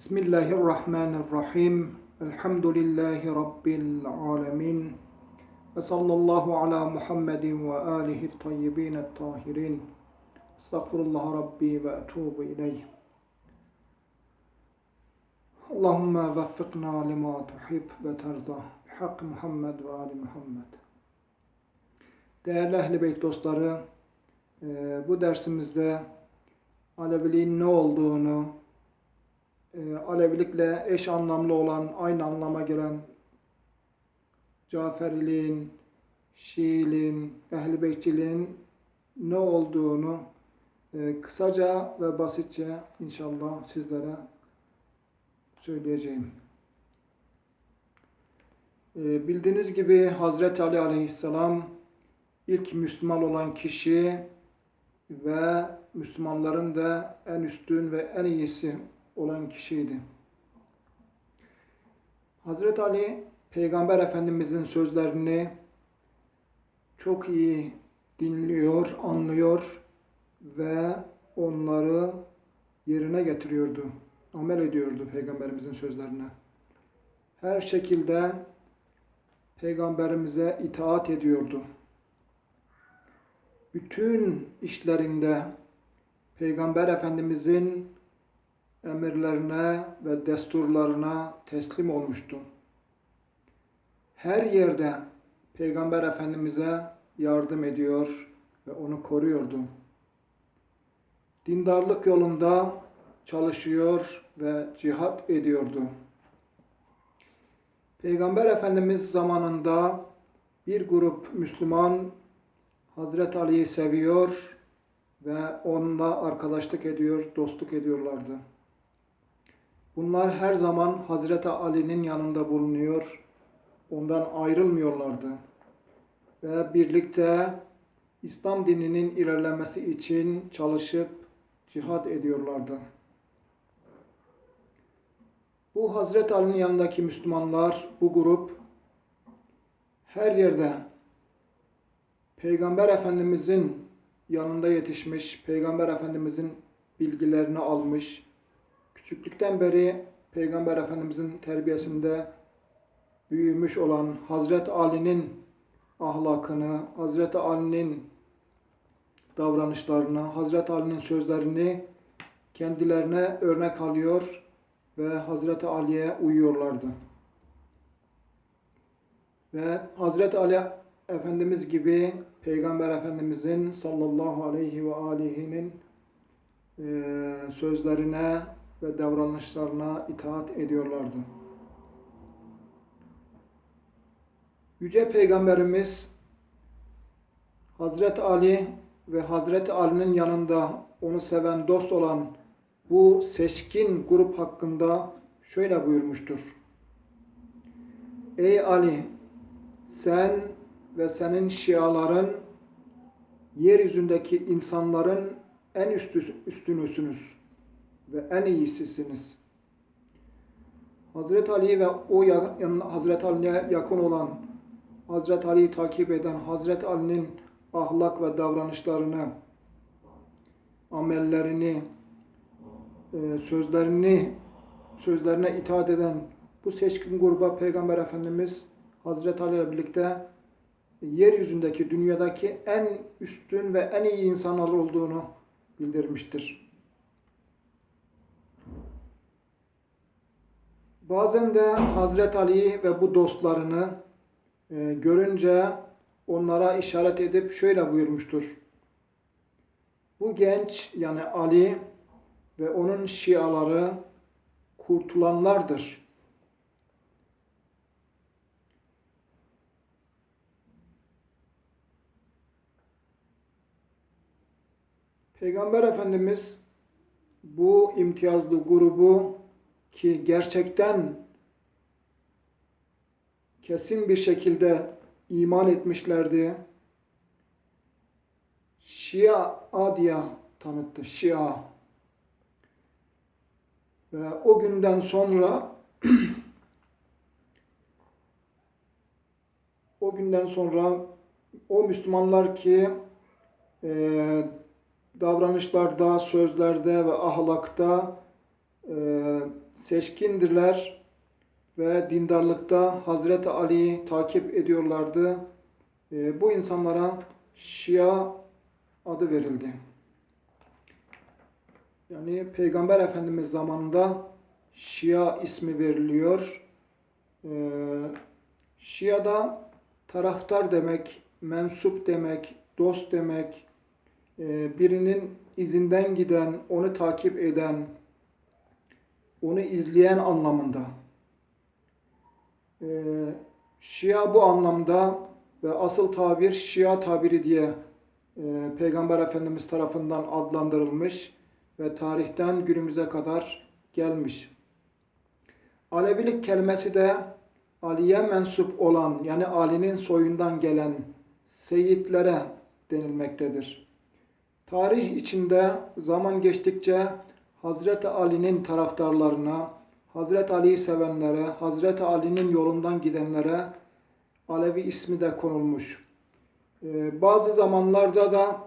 Bismillahirrahmanirrahim. Elhamdülillahi Rabbil alemin. Ve sallallahu ala Muhammedin ve alihi tayyibin tahirin. Estağfurullah Rabbi ve etubu ileyh. Allahümme veffikna lima tuhib ve terza. Bihak Muhammed ve Ali Muhammed. Değerli Ehl-i Beyt dostları, e, bu dersimizde Aleviliğin ne olduğunu, e, Alevilikle eş anlamlı olan, aynı anlama gelen Caferiliğin, Şiiliğin, Ehl-i ne olduğunu e, kısaca ve basitçe inşallah sizlere söyleyeceğim. E, bildiğiniz gibi Hazreti Ali Aleyhisselam ilk Müslüman olan kişi ve Müslümanların da en üstün ve en iyisi olan kişiydi. Hazreti Ali Peygamber Efendimizin sözlerini çok iyi dinliyor, anlıyor ve onları yerine getiriyordu. Amel ediyordu Peygamberimizin sözlerine. Her şekilde Peygamberimize itaat ediyordu. Bütün işlerinde Peygamber Efendimizin emirlerine ve desturlarına teslim olmuştu. Her yerde Peygamber Efendimiz'e yardım ediyor ve onu koruyordu. Dindarlık yolunda çalışıyor ve cihat ediyordu. Peygamber Efendimiz zamanında bir grup Müslüman Hazreti Ali'yi seviyor ve onunla arkadaşlık ediyor, dostluk ediyorlardı. Bunlar her zaman Hazreti Ali'nin yanında bulunuyor, ondan ayrılmıyorlardı. Ve birlikte İslam dininin ilerlemesi için çalışıp cihad ediyorlardı. Bu Hazreti Ali'nin yanındaki Müslümanlar, bu grup her yerde Peygamber Efendimizin yanında yetişmiş, Peygamber Efendimizin bilgilerini almış, küçüklükten beri Peygamber Efendimizin terbiyesinde büyümüş olan Hazreti Ali'nin ahlakını, Hazreti Ali'nin davranışlarını, Hazreti Ali'nin sözlerini kendilerine örnek alıyor ve Hazreti Ali'ye uyuyorlardı. Ve Hazreti Ali Efendimiz gibi Peygamber Efendimizin sallallahu aleyhi ve aleyhinin e, sözlerine ve davranışlarına itaat ediyorlardı. Yüce Peygamberimiz Hazreti Ali ve Hazreti Ali'nin yanında onu seven dost olan bu seçkin grup hakkında şöyle buyurmuştur. Ey Ali sen ve senin şiaların yeryüzündeki insanların en üstü, üstünüsünüz ve en iyisisiniz. Hazreti Ali ve o Hazreti Ali'ye yakın olan, Hazreti Ali'yi takip eden, Hazreti Ali'nin ahlak ve davranışlarını, amellerini, e, sözlerini, sözlerine itaat eden bu seçkin gruba Peygamber Efendimiz Hazreti Ali ile birlikte yeryüzündeki, dünyadaki en üstün ve en iyi insanlar olduğunu bildirmiştir. Bazen de Hazreti Ali ve bu dostlarını e, görünce onlara işaret edip şöyle buyurmuştur. Bu genç yani Ali ve onun şiaları kurtulanlardır. Peygamber Efendimiz bu imtiyazlı grubu ki gerçekten kesin bir şekilde iman etmişlerdi. Şia diye tanıttı. Şia. Ve o günden sonra o günden sonra o Müslümanlar ki e, davranışlarda, sözlerde ve ahlakta e, seçkindirler ve dindarlıkta Hazreti Ali'yi takip ediyorlardı. E, bu insanlara Şia adı verildi. Yani Peygamber Efendimiz zamanında Şia ismi veriliyor. Ee, Şia'da taraftar demek, mensup demek, dost demek, e, birinin izinden giden, onu takip eden, onu izleyen anlamında. Ee, Şia bu anlamda ve asıl tabir Şia tabiri diye e, Peygamber Efendimiz tarafından adlandırılmış ve tarihten günümüze kadar gelmiş. Alevilik kelimesi de Ali'ye mensup olan yani Ali'nin soyundan gelen seyitlere denilmektedir. Tarih içinde zaman geçtikçe Hazreti Ali'nin taraftarlarına, Hazreti Ali'yi sevenlere, Hazreti Ali'nin yolundan gidenlere Alevi ismi de konulmuş. Ee, bazı zamanlarda da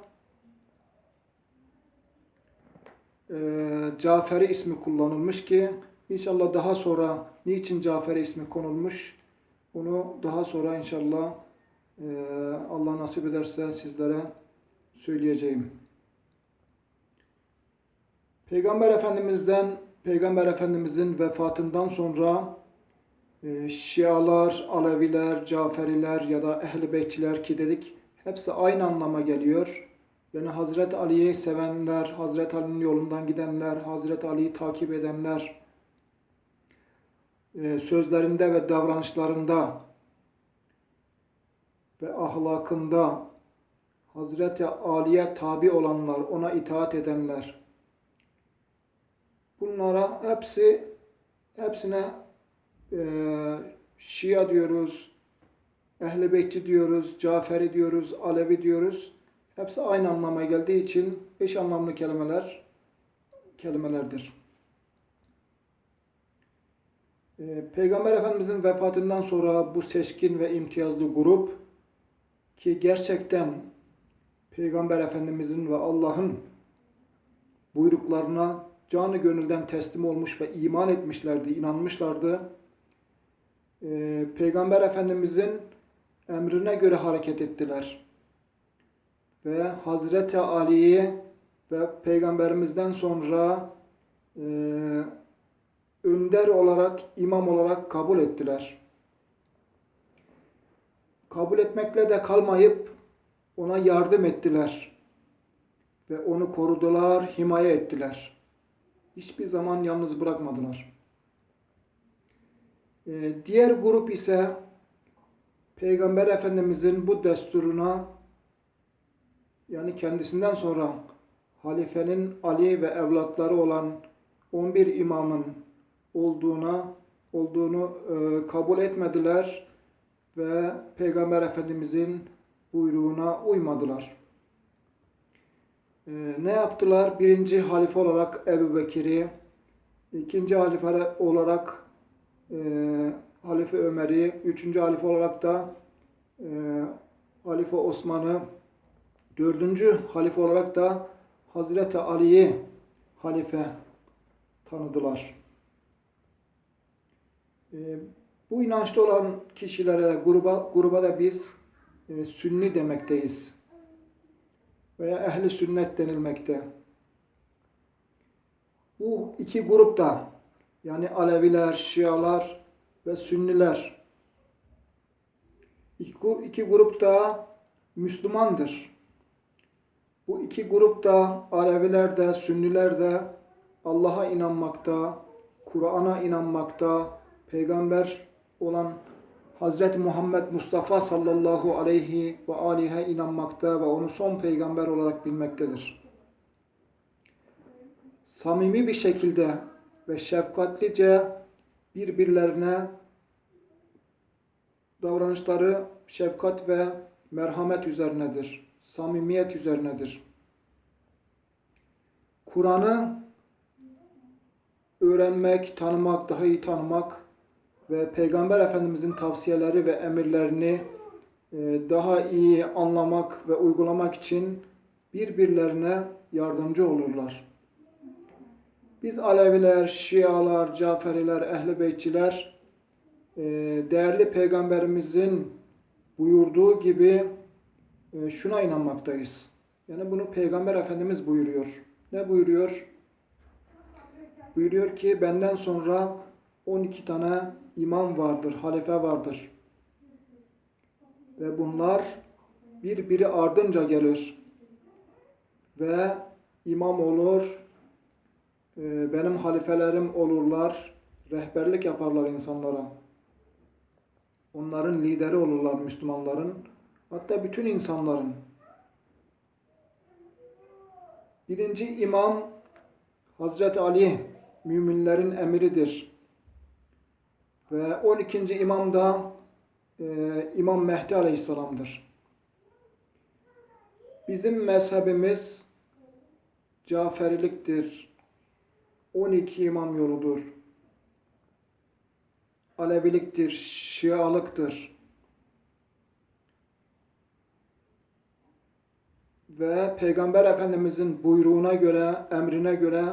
e, Caferi ismi kullanılmış ki inşallah daha sonra niçin Caferi ismi konulmuş bunu daha sonra inşallah e, Allah nasip ederse sizlere söyleyeceğim. Peygamber Efendimiz'den Peygamber Efendimiz'in vefatından sonra e, Şialar, Aleviler, Caferiler ya da Ehl-i Beytçiler ki dedik hepsi aynı anlama geliyor. Yani Hazreti Ali'yi sevenler, Hazreti Ali'nin yolundan gidenler, Hazreti Ali'yi takip edenler, e, sözlerinde ve davranışlarında ve ahlakında Hazreti Ali'ye tabi olanlar, ona itaat edenler. Bunlara hepsi hepsine e, Şia diyoruz, Ehl-i Beytçi diyoruz, Caferi diyoruz, Alevi diyoruz. Hepsi aynı anlama geldiği için eş anlamlı kelimeler kelimelerdir. Ee, Peygamber Efendimizin vefatından sonra bu seçkin ve imtiyazlı grup ki gerçekten Peygamber Efendimizin ve Allah'ın buyruklarına canı gönülden teslim olmuş ve iman etmişlerdi, inanmışlardı. Ee, Peygamber Efendimizin emrine göre hareket ettiler ve Hazreti Ali'yi ve Peygamberimizden sonra e, önder olarak, imam olarak kabul ettiler. Kabul etmekle de kalmayıp ona yardım ettiler ve onu korudular, himaye ettiler. Hiçbir zaman yalnız bırakmadılar. E, diğer grup ise Peygamber Efendimizin bu desturuna yani kendisinden sonra halifenin Ali ve evlatları olan 11 imamın olduğuna olduğunu e, kabul etmediler ve Peygamber Efendimizin buyruğuna uymadılar. E, ne yaptılar? Birinci halife olarak Ebu Bekir'i, ikinci halife olarak e, Halife Ömer'i, üçüncü halife olarak da e, Halife Osman'ı, dördüncü halife olarak da Hazreti Ali'yi halife tanıdılar. E, bu inançta olan kişilere, gruba, gruba da biz e, sünni demekteyiz. Veya ehli sünnet denilmekte. Bu iki grup da yani Aleviler, Şialar ve Sünniler iki, iki grup da Müslümandır. Bu iki grup da Aleviler de Sünniler de Allah'a inanmakta, Kur'an'a inanmakta, peygamber olan Hazreti Muhammed Mustafa sallallahu aleyhi ve alihe inanmakta ve onu son peygamber olarak bilmektedir. Samimi bir şekilde ve şefkatlice birbirlerine davranışları şefkat ve merhamet üzerinedir. Samimiyet üzerinedir. Kur'an'ı öğrenmek, tanımak, daha iyi tanımak ve Peygamber Efendimizin tavsiyeleri ve emirlerini e, daha iyi anlamak ve uygulamak için birbirlerine yardımcı olurlar. Biz Aleviler, Şialar, Caferiler, Ehl-i Beytçiler e, değerli peygamberimizin buyurduğu gibi e, şuna inanmaktayız. Yani bunu peygamber efendimiz buyuruyor. Ne buyuruyor? Buyuruyor ki benden sonra 12 tane imam vardır, halife vardır. Ve bunlar birbiri ardınca gelir. Ve imam olur, e, benim halifelerim olurlar, rehberlik yaparlar insanlara. Onların lideri olurlar Müslümanların, hatta bütün insanların. Birinci imam Hazreti Ali müminlerin emiridir. Ve 12. imam da e, İmam Mehdi Aleyhisselam'dır. Bizim mezhebimiz Caferiliktir. 12 imam yoludur. Aleviliktir, Şialıktır. Ve Peygamber Efendimizin buyruğuna göre, emrine göre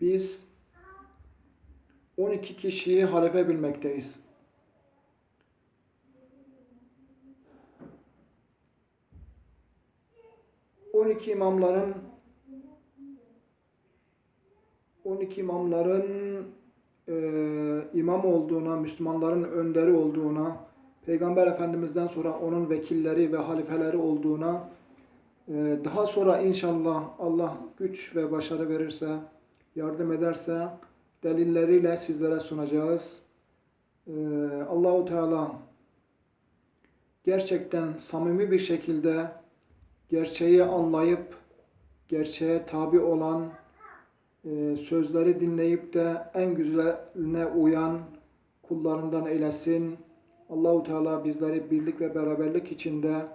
biz 12 kişiyi halife bilmekteyiz. On iki imamların 12 imamların e, imam olduğuna, Müslümanların önderi olduğuna, Peygamber Efendimiz'den sonra onun vekilleri ve halifeleri olduğuna, e, daha sonra inşallah Allah güç ve başarı verirse, yardım ederse delilleriyle sizlere sunacağız. E, Allahu Teala gerçekten samimi bir şekilde gerçeği anlayıp gerçeğe tabi olan e, sözleri dinleyip de en güzeline uyan kullarından eylesin. Allahu Teala bizleri birlik ve beraberlik içinde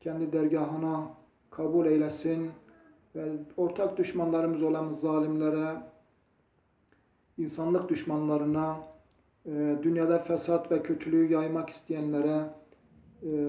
kendi dergahına kabul eylesin ve ortak düşmanlarımız olan zalimlere, insanlık düşmanlarına, e, dünyada fesat ve kötülüğü yaymak isteyenlere e,